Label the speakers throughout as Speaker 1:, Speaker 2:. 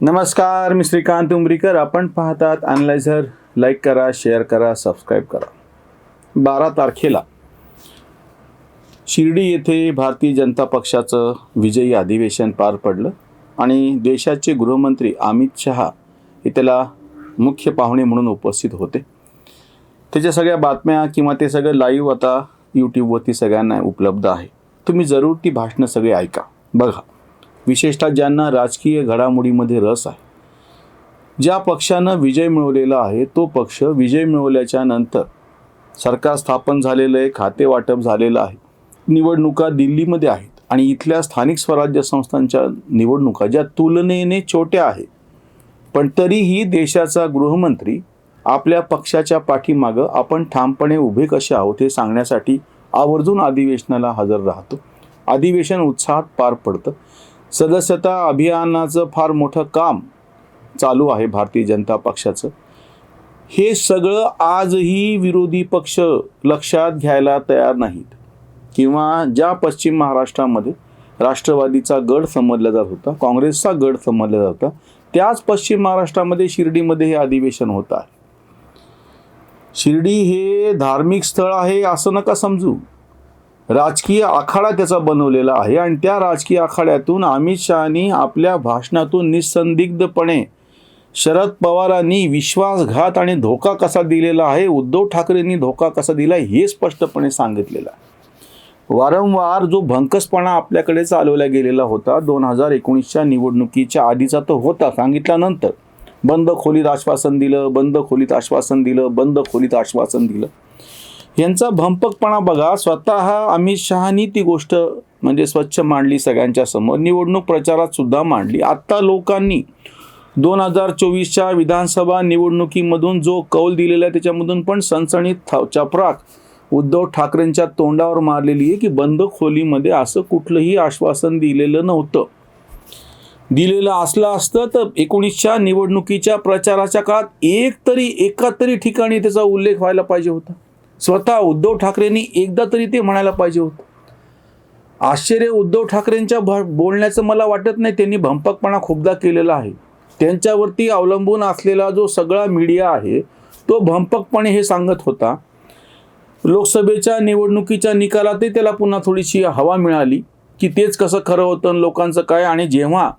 Speaker 1: नमस्कार मी श्रीकांत उमरीकर. आपण पाहतात अनलायझर लाईक करा शेअर करा सबस्क्राईब करा. बारा तारखेला शिर्डी येथे भारतीय जनता पक्षाचं विजयी अधिवेशन पार पडलं आणि देशाचे गृहमंत्री अमित शहा हे त्याला मुख्य पाहुणे म्हणून उपस्थित होते. त्याच्या सगळ्या बातम्या किंवा ते सगळं लाईव्ह आता यूट्यूबवरती सगळ्यांना उपलब्ध आहे. तुम्ही जरूर ती भाषणं सगळी ऐका. बघा. विशेषतः ज्यांना राजकीय घडामोडीमध्ये रस आहे. ज्या पक्षानं विजय मिळवलेला आहे तो पक्ष विजय मिळवल्याच्या नंतर सरकार स्थापन झालेलं आहे खाते वाटप झालेलं आहे. निवडणुका दिल्लीमध्ये आहेत आणि इथल्या स्थानिक स्वराज्य संस्थांच्या निवडणुका ज्या तुलनेने छोट्या आहेत. पण तरीही देशाचा गृहमंत्री आपल्या पक्षाच्या पाठीमागं आपण ठामपणे उभे कसे आहोत हे सांगण्यासाठी आवर्जून अधिवेशनाला हजर राहतो. अधिवेशन उत्साहात पार पडतं. सदस्यता अभियानाचं फार मोठं काम चालू आहे भारतीय जनता पक्षाचं. हे सगळं आजही विरोधी पक्ष लक्षात घ्यायला तयार नाहीत. किंवा ज्या पश्चिम महाराष्ट्रामध्ये राष्ट्रवादीचा गड समजला जात होता काँग्रेसचा गड समजला जात होता त्याच पश्चिम महाराष्ट्रामध्ये शिर्डीमध्ये हे अधिवेशन होत आहे. शिर्डी हे धार्मिक स्थळ आहे असं नका समजू. राजकीय आखाडा त्याचा बनवलेला आहे आणि त्या राजकीय आखाड्यातून अमित शहानी आपल्या भाषणातून निसंदिग्धपणे शरद पवारांनी विश्वासघात आणि धोका कसा दिलेला आहे उद्धव ठाकरेंनी धोका कसा दिला हे स्पष्टपणे सांगितलेलं आहे. वारंवार जो भंकसपणा आपल्याकडे चालवला गेलेला होता दोन हजार एकोणीसच्या निवडणुकीच्या आधीचा तो होता सांगितल्यानंतर बंद खोलीत आश्वासन दिलं बंद खोलीत आश्वासन दिलं बंद खोलीत आश्वासन दिलं. यांचा भंपकपणा बघा स्वतः अमित शहानी ती गोष्ट म्हणजे स्वच्छ मांडली सगळ्यांच्या समोर. निवडणूक प्रचारात सुद्धा मांडली. आत्ता लोकांनी दोन हजार चोवीसच्या विधानसभा निवडणुकीमधून जो कौल दिलेला आहे त्याच्यामधून पण सणसणीत थ- चपराक उद्धव ठाकरेंच्या तोंडावर मारलेली आहे की बंद खोलीमध्ये असं कुठलंही आश्वासन दिलेलं नव्हतं. दिलेलं असलं असतं तर एकोणीसच्या निवडणुकीच्या प्रचाराच्या काळात एक तरी एका तरी ठिकाणी त्याचा उल्लेख व्हायला पाहिजे होता. स्वतः उद्धव ठाकरेंनी एकदा तरी ते म्हणायला पाहिजे होतं. आश्चर्य उद्धव ठाकरेंच्या भ बोलण्याचं मला वाटत नाही त्यांनी भंपकपणा खूपदा केलेला आहे. त्यांच्यावरती अवलंबून असलेला जो सगळा मीडिया आहे तो भंपकपणे हे सांगत होता. लोकसभेच्या निवडणुकीच्या निकालातही त्याला पुन्हा थोडीशी हवा मिळाली की तेच कसं खरं होतं आणि लोकांचं काय. आणि जेव्हा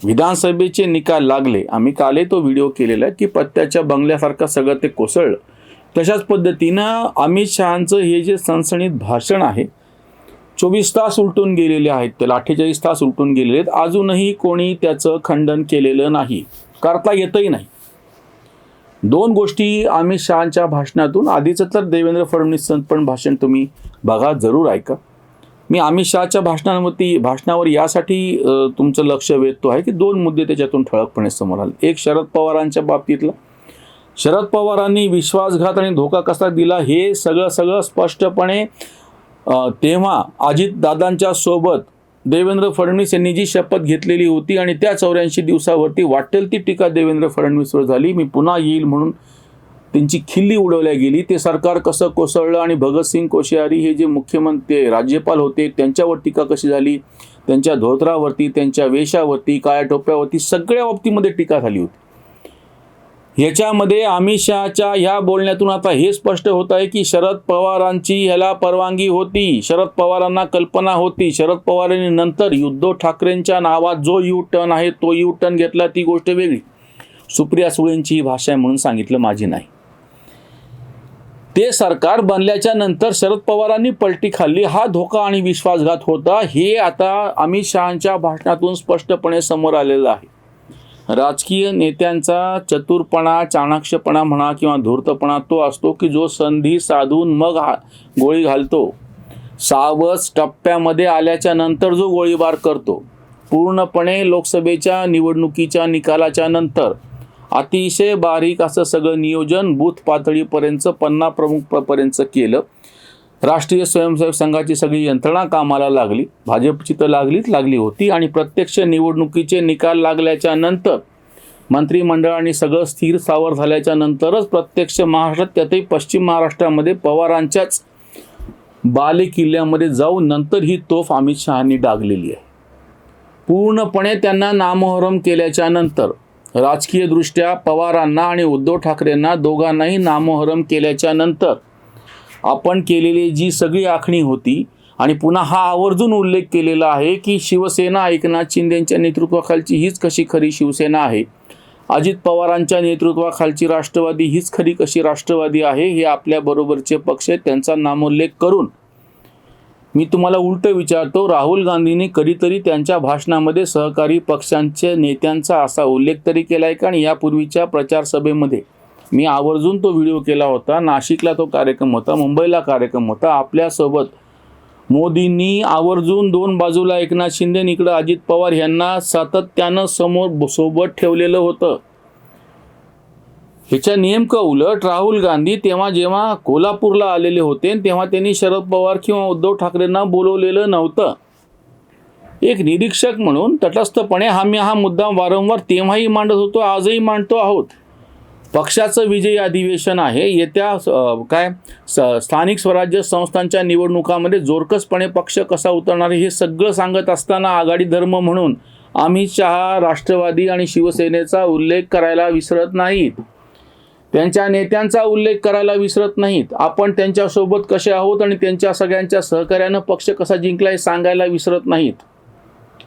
Speaker 1: विधानसभेचे निकाल लागले आम्ही कालही तो व्हिडिओ केलेला आहे की पत्त्याच्या बंगल्यासारखं सगळं ते कोसळलं. तशाच पद्धतीनं अमित शहांचं हे जे सणसणीत भाषण आहे चोवीस तास उलटून गेलेले आहेत त्याला अठ्ठेचाळीस तास उलटून गेलेले आहेत अजूनही कोणी त्याचं खंडन केलेलं नाही करता येतही नाही. दोन गोष्टी अमित शहांच्या भाषणातून आधीचं तर देवेंद्र फडणवीसचं पण भाषण तुम्ही बघा जरूर ऐका. मी अमित शहाच्या भाषणावरती भाषणावर यासाठी तुमचं लक्ष वेधतो आहे की दोन मुद्दे त्याच्यातून ठळकपणे समोर आले. एक शरद पवारांच्या बाबतीतला शरद पवारांनी विश्वासघात आणि धोका कसा दिला हे सगळं सगळं स्पष्टपणे तेव्हा अजितदादांच्या सोबत देवेंद्र फडणवीस यांनी जी शपथ घेतलेली होती आणि त्या चौऱ्याऐंशी दिवसावरती वाटेल ती टीका देवेंद्र फडणवीसवर झाली. मी पुन्हा येईल म्हणून त्यांची खिल्ली उडवल्या गेली. ते सरकार कसं कोसळलं आणि भगतसिंग कोश्यारी हे जे मुख्यमंत्री राज्यपाल होते त्यांच्यावर टीका कशी झाली? त्यांच्या धोत्रावरती त्यांच्या वेशावरती काळ्या टोप्यावरती सगळ्या बाबतीमध्ये टीका झाली होती. याच्यामध्ये अमित शहाच्या ह्या बोलण्यातून आता हे स्पष्ट होत आहे की शरद पवारांची ह्याला परवानगी होती. शरद पवारांना कल्पना होती. शरद पवारांनी नंतर उद्धव ठाकरेंच्या नावात जो यू टर्न आहे तो यू टर्न घेतला. ती गोष्ट वेगळी. सुप्रिया सुळेंची ही भाषा आहे म्हणून सांगितलं माझी नाही. ते सरकार बनल्याच्या नंतर शरद पवारांनी पलटी खाल्ली. हा धोका आणि विश्वासघात होता. हे आता अमित शहांच्या भाषणातून स्पष्टपणे समोर आलेलं आहे. राजकीय नेत्यांचा चतुरपणा चाणाक्षपणा म्हणा किंवा धूर्तपणा तो असतो की जो संधी साधून मग हा गोळी घालतो. सावस टप्प्यामध्ये आल्याच्यानंतर जो गोळीबार करतो. पूर्णपणे लोकसभेच्या निवडणुकीच्या निकालाच्या नंतर. अतिशय बारीक असं सगळं नियोजन बूथ पातळीपर्यंत पन्ना प्रमुखपर्यंत केलं. राष्ट्रीय स्वयंसेवक संघाची सगळी यंत्रणा कामाला लागली. भाजपची तर लागलीच लागली होती आणि प्रत्यक्ष निवडणुकीचे निकाल लागल्याच्या नंतर मंत्रिमंडळाने सगळं स्थिर सावर झाल्याच्या नंतरच प्रत्यक्ष महाराष्ट्रात त्यातही पश्चिम महाराष्ट्रामध्ये पवारांच्याच बाले किल्ल्यामध्ये जाऊन नंतर ही तोफ अमित शहानी डागलेली आहे. पूर्णपणे त्यांना नामोहरम केल्याच्यानंतर राजकीयदृष्ट्या पवारांना आणि उद्धव ठाकरेंना दोघांनाही नामोहरम केल्याच्यानंतर आपण केलेली जी सगळी आखणी होती आणि पुन्हा हा आवर्जून उल्लेख केलेला आहे की शिवसेना एकनाथ शिंदेच्या नेतृत्वाखालची हीच कशी खरी शिवसेना आहे? अजित पवारांच्या नेतृत्वाखालची राष्ट्रवादी हीच खरी कशी राष्ट्रवादी आहे? हे आपल्याबरोबरचे पक्ष आहेत त्यांचा नामोल्लेख करून. मी तुम्हाला उलट विचारतो राहुल गांधींनी कधीतरी त्यांच्या भाषणामध्ये सहकारी पक्षांच्या नेत्यांचा असा उल्लेख तरी केला आहे का? आणि यापूर्वीच्या प्रचार सभेमध्ये मी आवर्जून तो व्हिडिओ केला होता. नाशिकला तो कार्यक्रम होता मुंबईला कार्यक्रम होता. आपल्यासोबत मोदींनी आवर्जून दोन बाजूला एकनाथ शिंदे इकडं अजित पवार यांना सातत्यानं समोर सोबत ठेवलेलं होतं. ह्याच्या नेमकं उलट राहुल गांधी तेव्हा जेव्हा कोल्हापूरला आलेले होते तेव्हा त्यांनी शरद पवार किंवा उद्धव ठाकरेंना बोलवलेलं नव्हतं. एक निरीक्षक म्हणून तटस्थपणे हा मी हा मुद्दा वारंवार तेव्हाही मांडत होतो आजही मांडतो आहोत. पक्षाचं विजयी अधिवेशन आहे. येत्या काय स स्थानिक स्वराज्य संस्थांच्या निवडणुकामध्ये जोरकसपणे पक्ष कसा उतरणार आहे हे सगळं सांगत असताना आघाडी धर्म म्हणून अमित शहा राष्ट्रवादी आणि शिवसेनेचा उल्लेख करायला विसरत नाहीत. त्यांच्या नेत्यांचा उल्लेख करायला विसरत नाहीत. आपण त्यांच्यासोबत कसे आहोत आणि त्यांच्या सगळ्यांच्या सहकार्यानं पक्ष कसा जिंकला हे सांगायला विसरत नाहीत.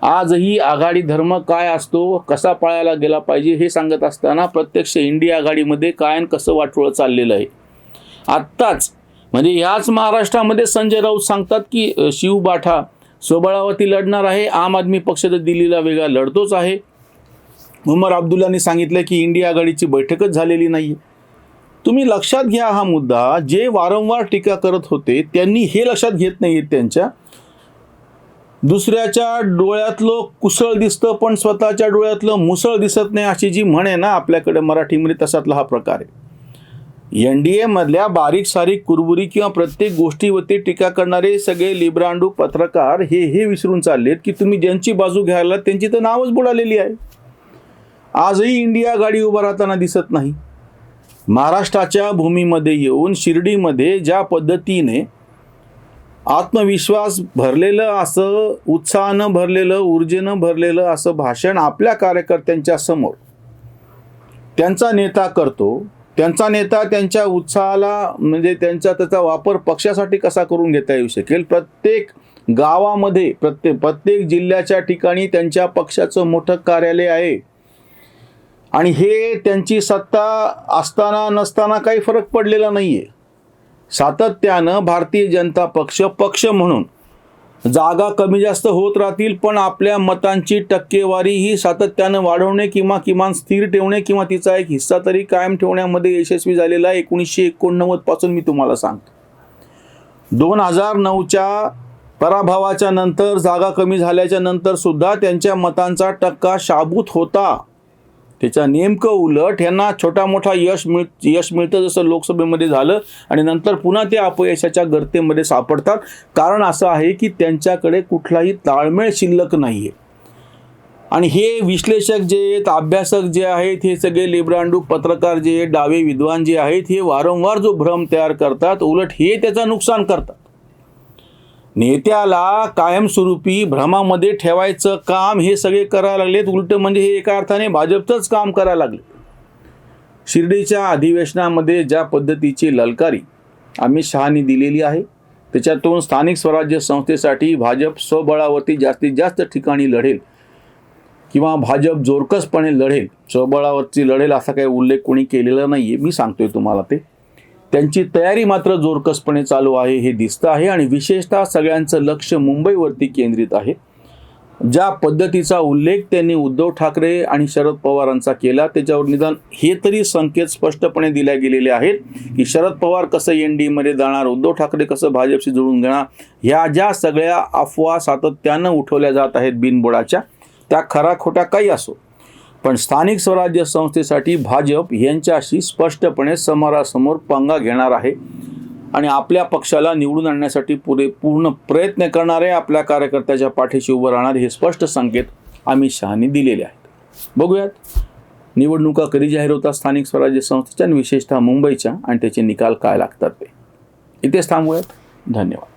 Speaker 1: आजही आघाडी धर्म काय असतो कसा पाळायला गेला पाहिजे हे सांगत असताना प्रत्यक्ष इंडिया आघाडीमध्ये काय आणि कसं वाटोळं चाललेलं आहे. आत्ताच म्हणजे याच महाराष्ट्रामध्ये संजय राऊत सांगतात की शिवबाठा शिव बाठा स्वबळावरती लढणार आहे आम आदमी पक्ष तर दिल्लीला वेगळा लढतोच आहे. उमर अब्दुल्लांनी सांगितलं की इंडिया आघाडीची बैठकच झालेली नाही तुम्ही लक्षात घ्या हा मुद्दा जे वारंवार टीका करत होते त्यांनी हे लक्षात घेत नाही आहेत त्यांच्या. दुसऱ्याच्या डोळ्यातलं कुसळ दिसतं पण स्वतःच्या डोळ्यातलं मुसळ दिसत नाही अशी जी म्हण आहे ना आपल्याकडे मराठीमध्ये तसातला हा प्रकार आहे. एन डी एमधल्या बारीक सारीक कुरबुरी किंवा प्रत्येक गोष्टीवरती टीका करणारे सगळे लिब्रांडू पत्रकार हे हे विसरून चाललेत की तुम्ही ज्यांची बाजू घ्यायला त्यांची तर नावच बुडालेली आहे. आजही इंडिया गाडी उभा राहताना दिसत नाही. महाराष्ट्राच्या भूमीमध्ये येऊन शिर्डीमध्ये ज्या पद्धतीने आत्मविश्वास भरलेलं असं उत्साहानं भरलेलं ऊर्जेनं भरलेलं असं भाषण आपल्या कार्यकर्त्यांच्या समोर त्यांचा नेता करतो. त्यांचा नेता त्यांच्या उत्साहाला म्हणजे त्यांचा त्याचा वापर पक्षासाठी कसा करून घेता येऊ शकेल? प्रत्येक गावामध्ये प्रत्येक प्रत्येक जिल्ह्याच्या ठिकाणी त्यांच्या पक्षाचं मोठं कार्यालय आहे. आणि हे त्यांची सत्ता असताना नसताना काही फरक पडलेला नाही आहे सातत्यानं भारतीय जनता पक्ष पक्ष म्हणून जागा कमी जास्त होत राहतील पण आपल्या मतांची टक्केवारी ही सातत्यानं वाढवणे किंवा किमान स्थिर ठेवणे किंवा तिचा एक हिस्सा तरी कायम ठेवण्यामध्ये यशस्वी झालेला आहे एकोणीसशे एकोणनव्वदपासून मी तुम्हाला सांगतो. दोन हजार नऊच्या पराभवाच्या नंतर जागा कमी झाल्याच्यानंतर सुद्धा त्यांच्या मतांचा टक्का शाबूत होता. त्याच्या नेमकं उलट यांना छोटा मोठा यश मिळ यश मिळतं जसं लोकसभेमध्ये झालं आणि नंतर पुन्हा ते अपयशाच्या गर्तेमध्ये सापडतात. कारण असं आहे की त्यांच्याकडे कुठलाही ताळमेळ शिल्लक नाही आहे आणि हे विश्लेषक जे आहेत अभ्यासक जे आहेत हे सगळे लिब्रांडू पत्रकार जे आहेत, डावे विद्वान जे आहेत हे वारंवार जो भ्रम तयार करतात उलट हे त्याचं नुकसान करतात. नेत्याला कायमस्वरूपी भ्रमामध्ये ठेवायचं काम हे सगळे करायला लागलेत. उलट म्हणजे हे एका अर्थाने भाजपचंच काम करायला लागले. शिर्डीच्या अधिवेशनामध्ये ज्या पद्धतीची ललकारी अमित शहानी दिलेली आहे त्याच्यातून स्थानिक स्वराज्य संस्थेसाठी भाजप स्वबळावरती जास्तीत जास्त ठिकाणी लढेल किंवा भाजप जोरकसपणे लढेल. स्वबळावरती लढेल असा काही उल्लेख कोणी केलेला नाही आहे मी सांगतोय तुम्हाला ते. त्यांची तयारी मात्र जोरकसपणे चालू आहे हे दिसतं आहे आणि विशेषतः सगळ्यांचं लक्ष मुंबईवरती केंद्रित आहे. ज्या पद्धतीचा उल्लेख त्यांनी उद्धव ठाकरे आणि शरद पवारांचा केला त्याच्यावर निदान हे तरी संकेत स्पष्टपणे दिल्या गेलेले आहेत की शरद पवार कसं एन डी मध्ये जाणार उद्धव ठाकरे कसं भाजपशी जुळून घेणार ह्या ज्या सगळ्या अफवा सातत्यानं उठवल्या जात आहेत बिनबुडाच्या त्या खरा खोट्या काही असो. पण स्थानिक स्वराज्य संस्थेसाठी भाजप यांच्याशी स्पष्टपणे समोरासमोर पंगा घेणार आहे आणि आपल्या पक्षाला निवडून आणण्यासाठी पुरे पूर्ण प्रयत्न करणारे आपल्या कार्यकर्त्याच्या पाठीशी उभं राहणार हे स्पष्ट संकेत अमित शहानी दिलेले आहेत. बघूयात. निवडणुका कधी जाहीर होतात स्थानिक स्वराज्य संस्थेच्या आणि विशेषतः मुंबईच्या आणि त्याचे निकाल काय लागतात ते. इथेच थांबूयात. धन्यवाद.